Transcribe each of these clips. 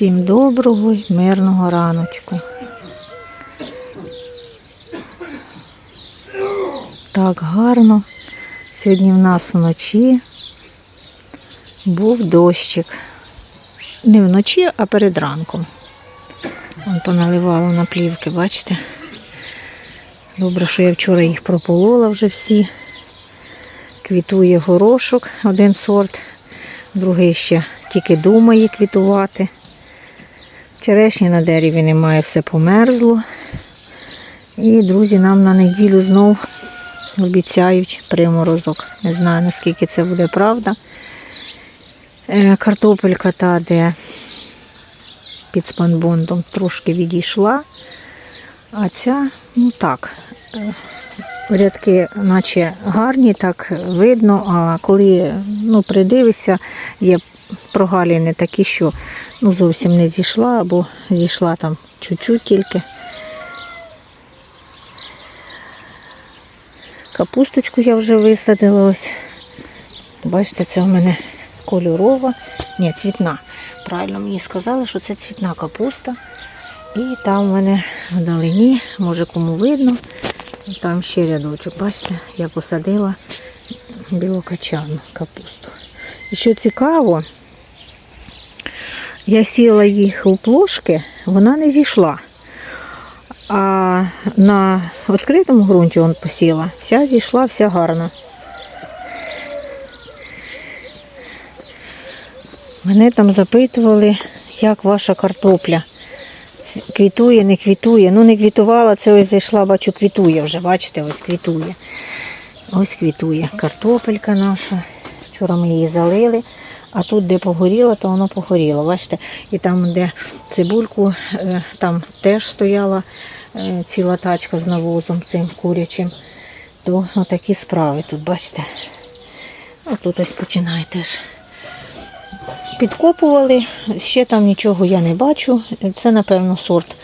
Всім доброго й мирного раночку. Так гарно. Сьогодні в нас вночі був дощик. Не вночі, а перед ранком. Вон поналивало на плівки, бачите? Добре, що я вчора їх прополола вже всі. Квітує горошок, один сорт, другий ще тільки думає квітувати. Черешні на дереві немає, все померзло. І друзі нам на неділю знов обіцяють приморозок. Не знаю, наскільки це буде правда. Е, Картопелька та, де під спанбондом трошки відійшла. А ця, ну так, е, рядки наче гарні, так видно, а коли ну, придивишся, є прогалини такі, що ну, зовсім не зійшла, або зійшла там чуть-чуть тільки. Капусточку я вже висадила ось. Бачите, це в мене кольорова, ні, цвітна. Правильно мені сказали, що це цвітна капуста. І там в мене вдалині, може кому видно, там ще рядочок, бачите, я посадила білокачану капусту. І що цікаво, я сіла їх у плошки, вона не зійшла. А на відкритому ґрунті он посіла, вся зійшла, вся гарна. Мене там запитували, як ваша картопля. Квітує, не квітує. Ну, не квітувала, це ось зайшла, бачу, квітує вже, бачите, ось квітує. Ось квітує картопелька наша. Вчора ми її залили, а тут, де погоріло, то воно погоріло. Бачите, і там, де цибульку, е, там теж стояла е, ціла тачка з навозом цим курячим. То отакі справи тут, бачите. А тут ось починає теж. Підкопували, ще там нічого я не бачу. Це, напевно, сорт.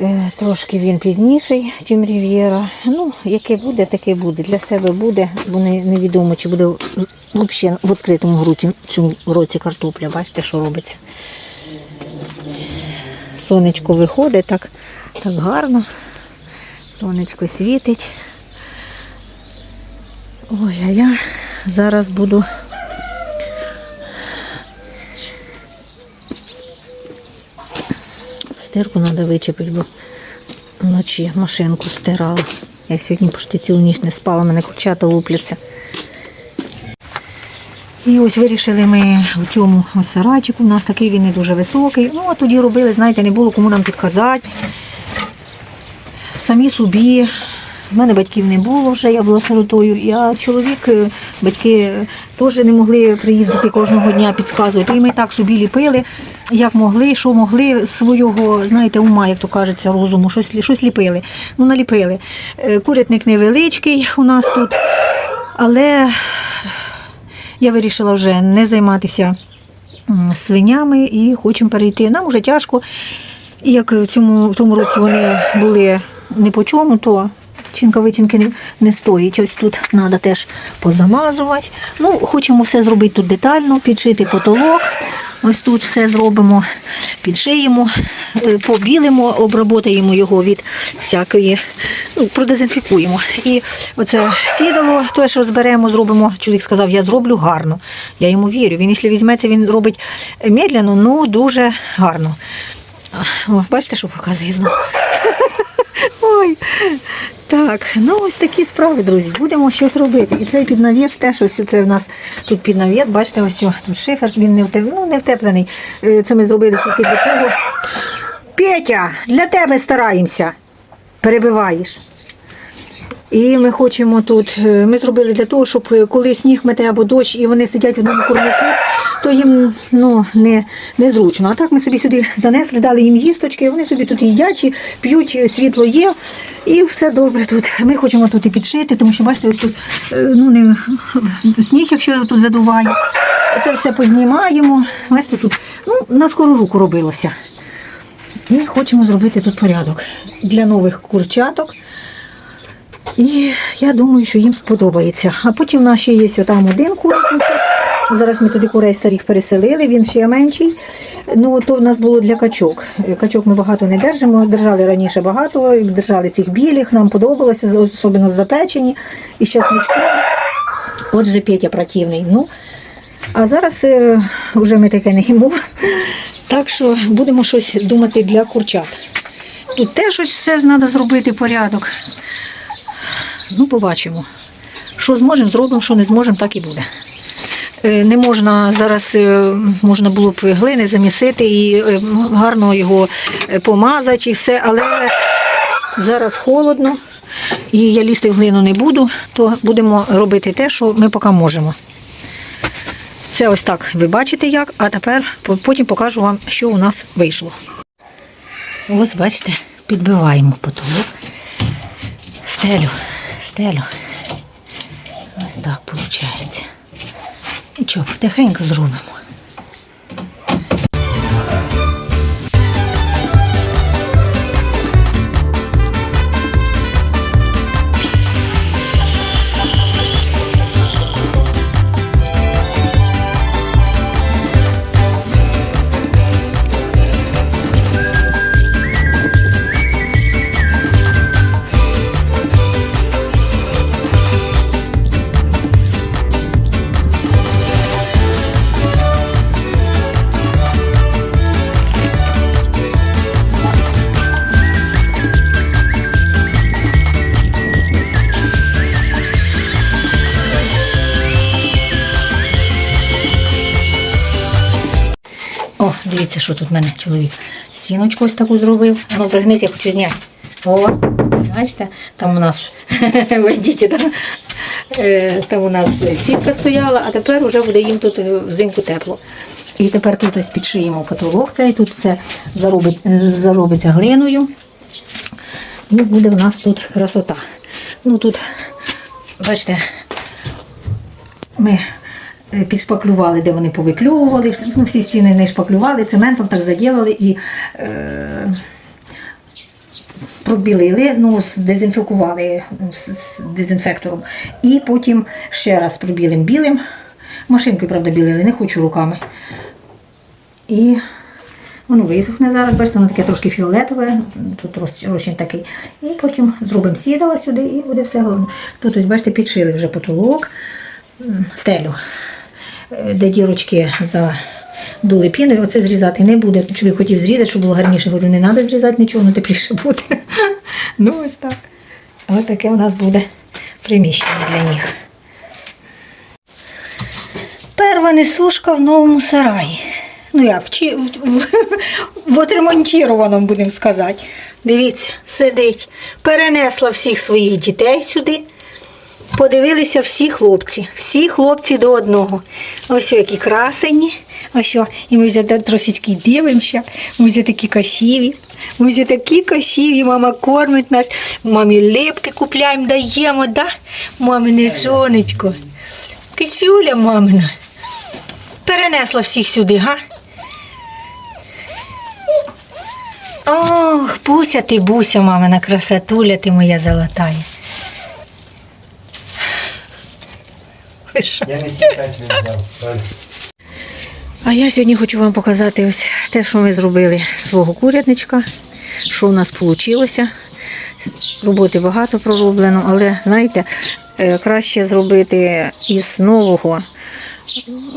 Е, Трошки він пізніший, ніж Рів'єра. Ну, яке буде, таке буде. Для себе буде, бо невідомо, чи буде взагалі в відкритому в цьому році картопля. Бачите, що робиться. Сонечко виходить так, так гарно. Сонечко світить. Ой, а я зараз буду Стирку треба вичепити, бо вночі машинку стирала. Я сьогодні почти цілу ніч не спала, мене курчата лупляться. І ось вирішили ми у цьому ось сарайчику. У нас такий він не дуже високий. Ну, а тоді робили, знаєте, не було кому нам підказати. Самі собі. У мене батьків не було вже, я була сиротою. Я чоловік, е, батьки теж не могли приїздити кожного дня підказувати. І ми так собі ліпили, як могли, що могли свого, знаєте, ума, як то кажеться, розуму, щось, щось ліпили. Ну, наліпили. Е, Курятник невеличкий у нас тут, але я вирішила вже не займатися свинями і хочемо перейти. Нам уже тяжко. І як в цьому в тому році вони були не по чому, то чинка вичинки не, стоїть. Ось тут треба теж позамазувати. Ну, хочемо все зробити тут детально, підшити потолок. Ось тут все зробимо, підшиємо, е, побілимо, обработаємо його від всякої, ну, продезінфікуємо. І оце сідало, те, що зберемо, зробимо. Чоловік сказав, я зроблю гарно. Я йому вірю. Він, якщо візьметься, він робить медляно, ну дуже гарно. О, бачите, що показує знову. Так, ну ось такі справи, друзі. Будемо щось робити. І цей піднавіс теж ось це в нас тут піднавіс, бачите, ось тут шифер, він не втеплений, ну, не втеплений. Е, Це ми зробили тільки для того. Петя, для тебе стараємося. Перебиваєш. І ми хочемо тут, е, ми зробили для того, щоб е, коли сніг мете або дощ, і вони сидять в одному курнику, то їм ну, не, незручно. А так ми собі сюди занесли, дали їм їсточки, вони собі тут їдять, п'ють, світло є, і все добре тут. Ми хочемо тут і підшити, тому що бачите, тут е, ну, не, сніг, якщо тут задуває. Це все познімаємо. Бачите, тут ну, на скору руку робилося. І хочемо зробити тут порядок для нових курчаток. І я думаю, що їм сподобається. А потім в нас ще є там один курничок, Зараз ми туди курей старих переселили, він ще менший. Ну, то в нас було для качок. Качок ми багато не держимо. Держали раніше багато, держали цих білих, нам подобалося, особливо запечені і ще смачко. Отже, Петя противний. Ну, а зараз е, вже ми таке не їмо. Так що будемо щось думати для курчат. Тут теж щось все треба зробити порядок. Ну, побачимо. Що зможемо, зробимо, що не зможемо, так і буде. Е, Не можна зараз е, можна було б глини замісити і е, гарно його помазати і все, але зараз холодно, і я лізти в глину не буду, то будемо робити те, що ми поки можемо. Це ось так ви бачите як, а тепер потім покажу вам, що у нас вийшло. Ось бачите, підбиваємо потолок. Стелю, стелю. Ось так виходить. Нічого, потихеньку зробимо. Дивіться, що тут в мене чоловік. Стіночку ось таку зробив. Ну, пригнись, я хочу зняти. О, бачите, там у нас вийдіть, там, Е, там у нас сітка стояла, а тепер вже буде їм тут е, взимку тепло. І тепер тут ось підшиємо потолок цей, тут все заробить, е, заробиться глиною. І буде в нас тут красота. Ну тут, бачите, ми підшпаклювали, де вони повиклювали, всі- ну, всі стіни не шпаклювали, цементом так заділили і е, пробілили, ну, дезінфікували з, з дезінфектором. І потім ще раз пробілим білим. Машинкою, правда, білили, не хочу руками. І воно висохне зараз, бачите, воно таке трошки фіолетове, тут розчин такий. І потім зробимо сідала сюди і буде все гарно. Тут, ось, бачите, підшили вже потолок, стелю, е, де дірочки за дули. Оце зрізати не буде. Чоловік хотів зрізати, щоб було гарніше. Говорю, не треба зрізати нічого, воно тепліше буде. Ну, ось так. Ось таке у нас буде приміщення для них. Перва несушка в новому сараї. Ну як, в, чи- в, в отремонтірованому, будемо сказати. Дивіться, сидить. Перенесла всіх своїх дітей сюди. Подивилися всі хлопці, всі хлопці до одного. Ось які красені. Ось, і ми вже трошечки дивимося. Ми вже такі красиві. Ми вже такі красиві, мама кормить нас. Мамі липки купляємо, даємо, да? Мамине сонечко. Кисюля мамина. Перенесла всіх сюди, га? Ох, Буся ти, Буся, мамина красотуля, ти моя золотая. Що? Я не взяв. А я сьогодні хочу вам показати ось те, що ми зробили з свого курятничка, що у нас вийшло. Роботи багато пророблено, але знаєте, е, краще зробити із нового.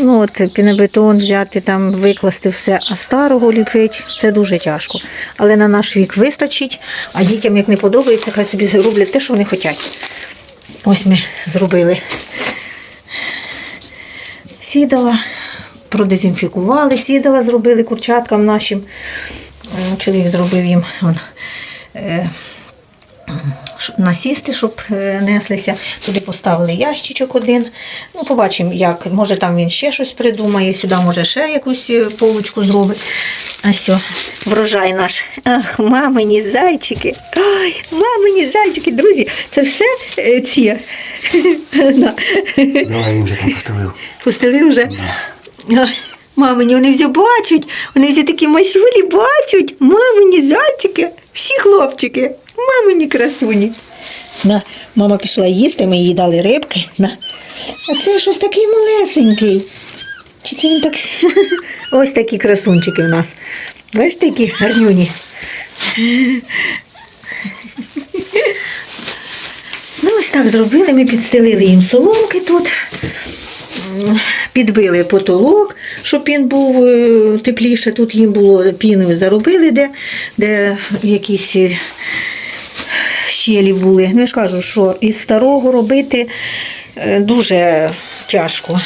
Ну, от пінобетон взяти, там викласти все, а старого ліпити це дуже тяжко. Але на наш вік вистачить, а дітям, як не подобається, хай собі роблять те, що вони хочуть. Ось ми зробили сідала, продезінфікували, сідала, зробили курчаткам нашим. Е, Чоловік зробив їм е, насісти, щоб е, неслися. Туди поставили ящичок один. Ну, побачимо, як. Може там він ще щось придумає, сюди може ще якусь е, полочку зробить. А все, врожай наш. Ах, мамині зайчики. Ой, мамині зайчики, друзі, це все е, ці. Давай їм вже там поставив. Пустили вже? Мамині, вони вже бачать, вони вже такі масюлі бачать. Мамині зайчики, всі хлопчики, мамині красуні. На, мама пішла їсти, ми їй дали рибки. На. А це щось такий малесенький. Чи це він так. Ось такі красунчики в нас. Бачите, які гарнюні. Ну, ось так зробили. Ми підстелили їм соломки тут, підбили потолок, щоб він був е, тепліше. Тут їм було піною заробили, де, де якісь е, щелі були. Ну, я ж кажу, що із старого робити е, дуже тяжко.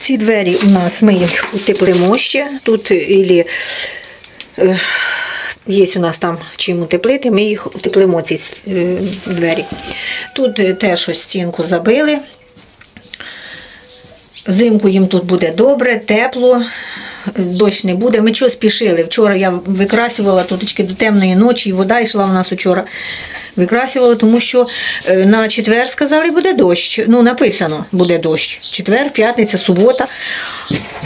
Ці двері у нас ми їх утеплимо ще. Тут ілі, е, є у нас там чим утеплити, ми їх утеплимо, ці е, двері. Тут е, теж ось стінку забили. Взимку їм тут буде добре, тепло, дощ не буде. Ми чого спішили. Вчора я викрасювала туточки до темної ночі, і вода йшла в нас вчора. Викрасювала, тому що е, на четвер сказали, буде дощ. Ну, написано, буде дощ. Четвер, п'ятниця, субота.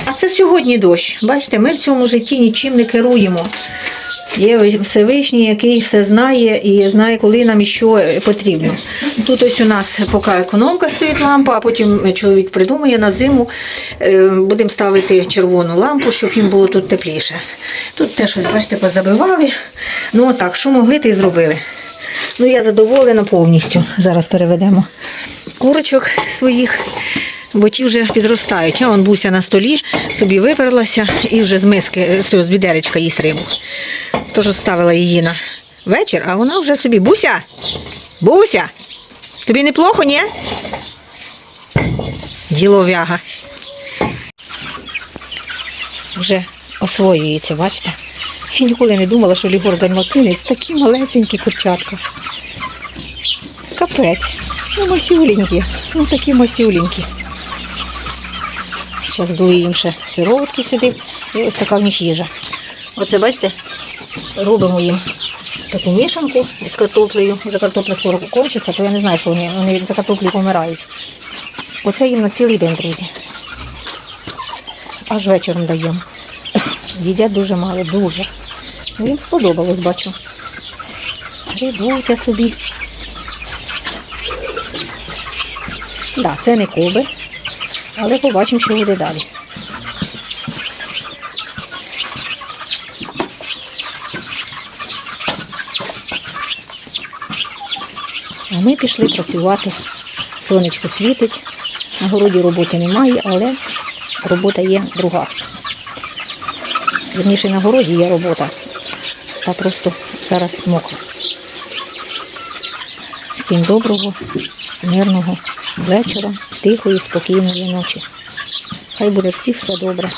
А це сьогодні дощ. Бачите, ми в цьому житті нічим не керуємо. Є Всевишній, який все знає і знає, коли нам і що потрібно. Тут ось у нас поки економка стоїть лампа, а потім чоловік придумає на зиму. е, Будемо ставити червону лампу, щоб їм було тут тепліше. Тут теж ось, бачите, позабивали. Ну отак, що могли, ти зробили. Ну, я задоволена повністю. Зараз переведемо курочок своїх, бо ті вже підростають. А он буся на столі, собі виперлася і вже з миски, з відеречка їсть рибу. Тож ставила її на вечір, а вона вже собі. Буся! Буся! Тобі неплохо, ні? Діловяга. Вже освоюється, бачите? Я ніколи не думала, що Лігор Далматинець такі малесенькі курчатка. Капець. Ну, масюленькі. Ну такі масюленькі. Зараз дую їм ще сироватки сюди. І ось така в них їжа. Оце бачите, робимо їм таку мішанку з картоплею. Вже картопля скоро кончиться, то я не знаю, що вони, вони за картоплю помирають. Оце їм на цілий день, друзі. Аж вечором даємо. Їдять дуже мало, дуже. Ну, їм сподобалось, бачу. Грибуться собі. Так, да, це не коби, але побачимо, що буде далі. А ми пішли працювати. Сонечко світить, на городі роботи немає, але робота є друга. Вірніше на городі є робота, та просто зараз мокро. Всім доброго, мирного вечора, тихої, спокійної ночі. Хай буде всіх все добре.